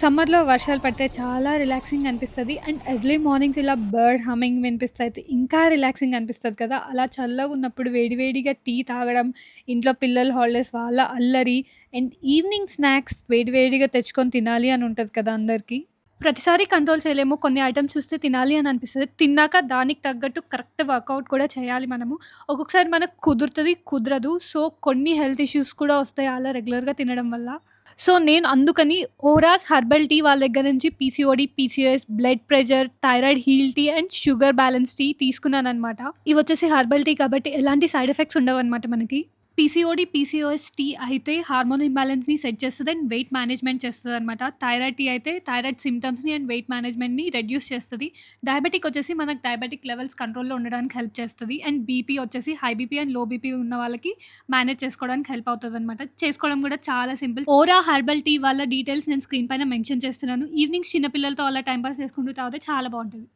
సమ్మర్‌లో వర్షాలు పడితే చాలా రిలాక్సింగ్ అనిపిస్తుంది అండ్ ఎర్లీ మార్నింగ్స్ ఇలా బర్డ్ హమ్మింగ్ వినిపిస్తే అయితే ఇంకా రిలాక్సింగ్ అనిపిస్తుంది కదా! అలా చల్లగా ఉన్నప్పుడు వేడివేడిగా టీ తాగడం, ఇంట్లో పిల్లలు హాలిడేస్ వాళ్ళ అల్లరి అండ్ ఈవినింగ్ స్నాక్స్ వేడివేడిగా తెచ్చుకొని తినాలి అని ఉంటుంది కదా అందరికీ ప్రతిసారి కంట్రోల్ చేయలేము. కొన్ని ఐటమ్స్ చూస్తే తినాలి అని అనిపిస్తుంది తిన్నాక దానికి తగ్గట్టు కరెక్ట్ వర్కౌట్ కూడా చేయాలి మనము. ఒక్కొక్కసారి మనకు కుదురుతుంది కుదరదు. సో, కొన్ని హెల్త్ ఇష్యూస్ కూడా వస్తాయి అలా రెగ్యులర్‌గా తినడం వల్ల. సో, నేను అందుకని ఓరాస్ హెర్బల్ టీ వాళ్ళ దగ్గర నుంచి PCOD, PCS blood pressure, thyroid heal tea and sugar balance tea తీసుకున్నాను అనమాట ఇవి వచ్చేసి హెర్బల్ టీ కాబట్టి ఎలాంటి సైడ్ ఎఫెక్ట్స్ ఉండవనమాట మనకి. పీసీఓడి పీసీఓఎస్ టీ అయితే హార్మోన్ ఇంబ్యాలెన్స్ని సెట్ చేస్తుంది అండ్ వెయిట్ మేనేజ్‌మెంట్ చేస్తదనమాట. థైరాయిడ్ టీ అయితే థైరాయిడ్ సిమ్టమ్స్ని అండ్ వెయిట్ మేనేజ్‌మెంట్‌ని రెడ్యూస్ చేస్తుంది డయాబెటిక్ వచ్చేసి మనకు డయాబెటిక్ లెవెల్స్ కంట్రోల్‌లో ఉండడానికి హెల్ప్ చేస్తది. అండ్ బీపీ వచ్చేసి హై బీపీ అండ్లో బీపీ ఉన్న వాళ్ళకి మేనేజ్ చేసుకోవడానికి హెల్ప్ అవుతదనమాట. చేసుకోవడం కూడా చాలా సింపుల్. ఓరా హెర్బల్ టీ వాళ్ళ డీటెయిల్స్ నేను స్క్రీన్ పైన మెన్షన్ చేస్తున్నాను. ఈవినింగ్స్ చిన్నపిల్లలతో అలా టైమ్ పాస్ చేసుకుంటూ తాగితే చాలా బాగుంటుంది